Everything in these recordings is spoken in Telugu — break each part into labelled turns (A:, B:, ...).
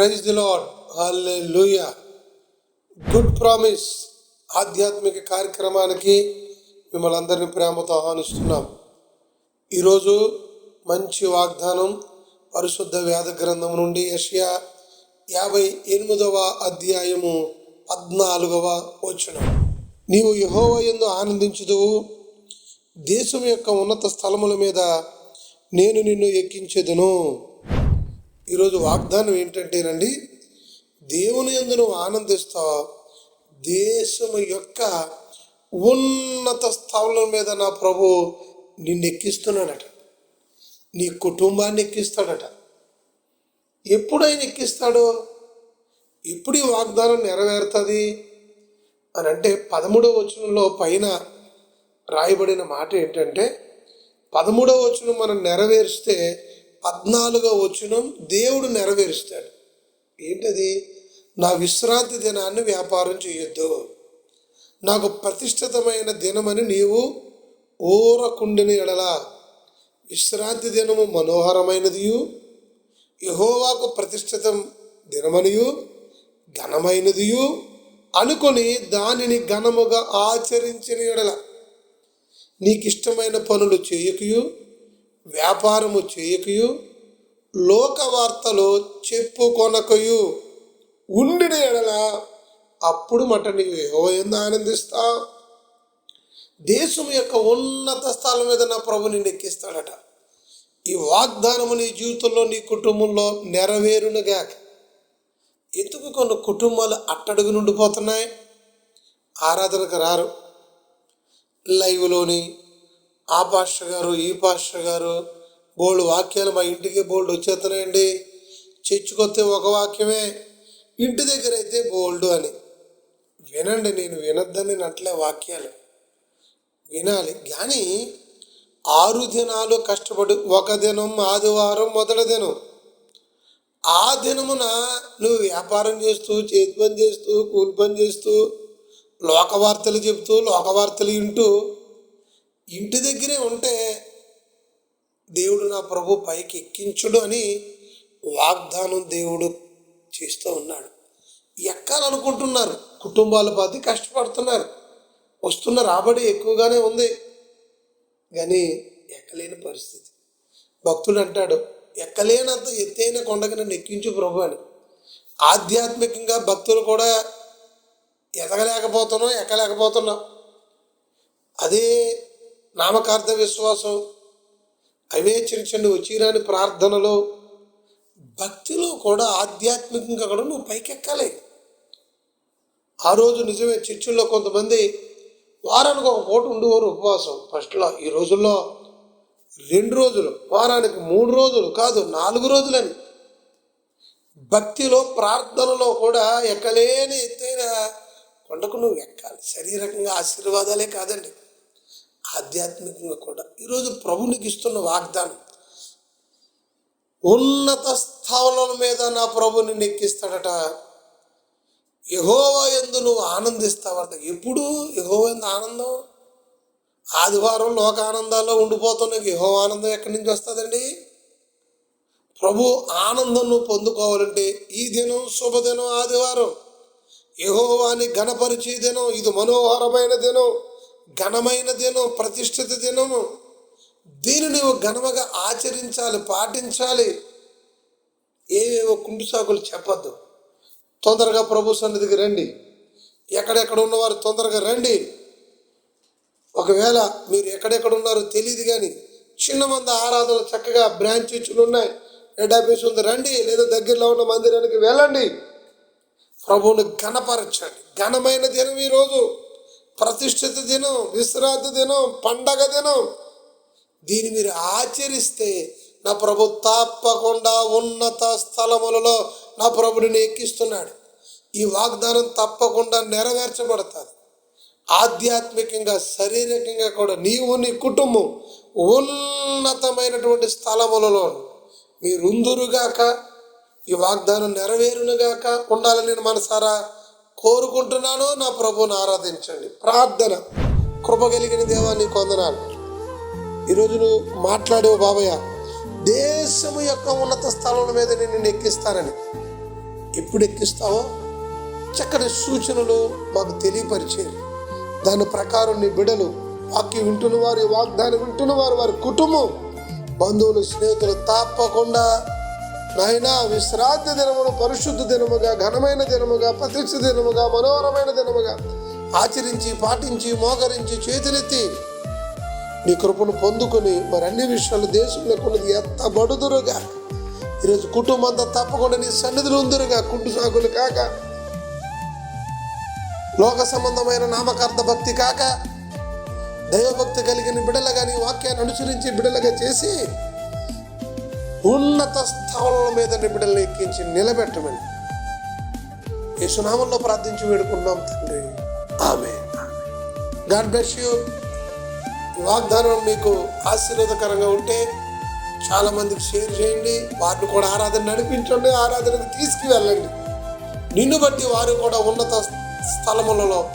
A: Praise the lord hallelujah good promise ఆధ్యాత్మిక కార్యక్రమానికి మిమ్మల్ని అందరినీ ప్రేమతో ఆహ్వానిస్తున్నాం. ఈరోజు మంచి వాగ్దానం పరిశుద్ధ వేద గ్రంథం నుండి యషయా యాభై ఎనిమిదవ అధ్యాయము పద్నాలుగవ వచనం. నీవు యహోవ ఎందు ఆనందించుదువు. దేశం యొక్క ఉన్నత స్థలముల మీద నేను నిన్ను ఎక్కించెదను. ఈరోజు వాగ్దానం ఏంటంటేనండి దేవుని ఎందు నువ్వు ఆనందిస్తావు. దేశం యొక్క ఉన్నత స్థలం మీద నా ప్రభు నిన్ను ఎక్కిస్తున్నాడట. నీ కుటుంబాన్ని ఎక్కిస్తాడట. ఎప్పుడైనా ఎక్కిస్తాడో? ఎప్పుడు ఈ వాగ్దానం నెరవేరుతుంది? అని అంటే పదమూడవ వచనంలో పైన రాయబడిన మాట ఏంటంటే పదమూడవ వచనం మనం నెరవేరిస్తే పద్నాలుగో వచనం దేవుడు నెరవేరుస్తాడు. ఏంటది? నా విశ్రాంతి దినాన్ని వ్యాపారం చేయొద్దు. నాకు ప్రతిష్ఠితమైన దినమని నీవు ఊరకుండిన ఎడల. విశ్రాంతి దినము మనోహరమైనదియు. యహోవాకు ప్రతిష్ఠితం దినమనియు ఘనమైనదియు అనుకొని దానిని ఘనముగా ఆచరించిన ఎడల. నీకు ఇష్టమైన పనులు చేయకయు వ్యాపారము చేయకయు లోక వార్తలు చెప్పుకొనకయు. ఉండిన ఎడల అప్పుడు మట నీవు ఏమైంది ఆనందిస్తా. దేశం యొక్క ఉన్నత స్థలం మీద నా ప్రభు నిన్ను ఎక్కిస్తాడట ఈ వాగ్దానము నీ జీవితంలో నీ కుటుంబంలో నెరవేరునుగాక. ఎందుకు కొన్ని కుటుంబాలు అట్టడుగు నుండిపోతున్నాయి? ఆరాధనకు రారు. లైవ్లోని ఆ పాస్టర్ గారు ఈ పాస్టర్ గారు బోల్డ్ వాక్యాలు మా ఇంటికి బోల్డ్ వచ్చేస్తున్నాయండి. చర్చికొస్తే ఒక వాక్యమే ఇంటి దగ్గర అయితే బోల్డ్ అని. వినండి నేను వినొద్దని నట్లే వాక్యాలు. వినాలి కానీ ఆరు దినాలు కష్టపడి ఒక దినం ఆదివారం మొదటి దినం. ఆ దినమున నువ్వు వ్యాపారం చేస్తూ చేతి పని చేస్తూ కూలి పని చేస్తూ లోక వార్తలు చెబుతూ లోకవార్తలు వింటూ ఇంటి దగ్గరే ఉంటే దేవుడు నా ప్రభు పైకి ఎక్కించుడు అని వాగ్దానం దేవుడు చేస్తూ ఉన్నాడు. ఎక్కాలనుకుంటున్నారు. కుటుంబాల పాతి కష్టపడుతున్నారు. వస్తున్న రాబడి ఎక్కువగానే ఉంది. కానీ ఎక్కలేని పరిస్థితి. భక్తుడు అంటాడు ఎక్కలేనంత ఎత్తైన కొండకి నన్ను ఎక్కించు ప్రభు అని. ఆధ్యాత్మికంగా భక్తులు కూడా ఎదగలేకపోతున్నాం ఎక్కలేకపోతున్నాం అదే నామకార్థ విశ్వాసం. అవే చిన్న చిన్న వచ్చిరాని ప్రార్థనలు భక్తిలో కూడా ఆధ్యాత్మికంగా కూడా నువ్వు పైకెక్కాలి. ఆ రోజు నిజమే చర్చిల్లో కొంతమంది వారానికి ఒక పూట ఉండేవారు ఉపవాసం. ఫస్ట్లో ఈ రోజుల్లో రెండు రోజులు వారానికి మూడు రోజులు కాదు నాలుగు రోజులని. భక్తిలో ప్రార్థనలో కూడా ఎక్కలేని ఎత్తైన కొండకు నువ్వు ఎక్కాలి. శారీరకంగా ఆశీర్వాదాలే కాదండి. ఆధ్యాత్మికంగా కూడా. ఈరోజు ప్రభునికి ఇస్తున్న వాగ్దానం ఉన్నత స్థావరాల మీద నా ప్రభుని నెక్కిస్తాడట. ఎక్కిస్తాడట యహోవా ఎందు నువ్వు ఆనందిస్తావట. ఎప్పుడు? యహోవ ఎందు ఆనందం? ఆదివారం లోక ఆనందాల్లో ఉండిపోతున్న యహో ఆనందం ఎక్కడి నుంచి వస్తుందండి? ప్రభు ఆనందం నువ్వు పొందుకోవాలంటే ఈ దినం శుభదినం ఆదివారం యహోవాని ఘనపరిచే దినం ఇది మనోహరమైన దినం. ఘనమైన దినం ప్రతిష్ఠిత దినము దీన్ని నువ్వు ఘనముగా ఆచరించాలి పాటించాలి. ఏవేవో కుంటి సాకులు చెప్పద్దు. తొందరగా ప్రభు సన్నిధికి రండి. ఎక్కడెక్కడ ఉన్నవారు తొందరగా రండి. ఒకవేళ మీరు ఎక్కడెక్కడ ఉన్నారో తెలియదు కానీ చిన్న మంది ఆరాధనలు చక్కగా బ్రాంచ్ ఇచ్చులు ఉన్నాయి. హెడ్ ఆఫీస్ ఉంది రండి. లేదా దగ్గరలో ఉన్న మందిరానికి వెళ్ళండి. ప్రభువుని ఘనపరచండి. ఘనమైన దినం ఈరోజు? ప్రతిష్ఠిత దినం విశ్రాంతి దినం పండగ దినం. దీన్ని మీరు ఆచరిస్తే నా ప్రభు తప్పకుండా ఉన్నత స్థలములలో నా ప్రభుడిని ఎక్కిస్తున్నాడు ఈ వాగ్దానం తప్పకుండా నెరవేర్చబడుతుంది. ఆధ్యాత్మికంగా శారీరకంగా కూడా నీవు నీ కుటుంబం ఉన్నతమైనటువంటి స్థలములలో మీరుందురుగాక ఈ వాగ్దానం నెరవేరునుగాక ఉండాలని నేను మనసారా కోరుకుంటున్నాను. నా ప్రభుని ఆరాధించండి. ప్రార్థన. కృప కలిగిన దేవాన్ని కొందనాలు ఈరోజు నువ్వు మాట్లాడేవు బాబయ్య దేశము యొక్క ఉన్నత స్థలం మీద నేను నిన్ను ఎక్కిస్తానని ఎప్పుడు ఎక్కిస్తావో? చక్కటి సూచనలు మాకు తెలియపరిచేది దాని ప్రకారం నీ బిడలు వాక్యం వింటున్న వారు ఈ వాగ్దానం వింటున్న వారు వారి కుటుంబం బంధువులు స్నేహితులు తప్పకుండా నాయనా విశ్రాంతి దినమును పరిశుద్ధ దినముగా ఘనమైన దినముగా ప్రతిష్ఠ దినముగా మనోహరమైన దినముగా ఆచరించి పాటించి మోకరించి చేతులెత్తి నీ కృపను పొందుకొని మరి అన్ని విషయాలు దేశంలో కొన్నది ఎత్తబడుదురుగా. ఈరోజు కుటుంబం అంతా తప్పకుండా నీ సన్నిధులు ఉందిరుగా కుంటు సాగులు కాక. లోక సంబంధమైన నామకార్థ భక్తి కాక. దైవభక్తి కలిగిన బిడలగా నీ వాక్యాన్ని అనుసరించి బిడలుగా చేసి ఉన్నత స్థావరాల మీద నీ ఎక్కించి నిలబెట్టమని యేసునామంలో ప్రార్థించి వేడుకున్నాం తండ్రి. ఆమె గాడ్ బ్లెస్ యూ. వాగ్దానం మీకు ఆశీర్వాదకరంగా ఉంటే చాలా మందికి షేర్ చేయండి. వారిని కూడా ఆరాధన నడిపించండి. ఆరాధనకు తీసుకువెళ్ళండి. నిన్ను బట్టి వారు కూడా ఉన్నత స్థలములలో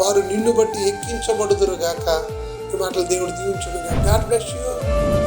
A: వారు నిన్ను బట్టి ఎక్కించబడుదురు గాక ఈ మాటలు దేవుడు దీవించుడుగా గాడ్ బ్లెస్ యూ.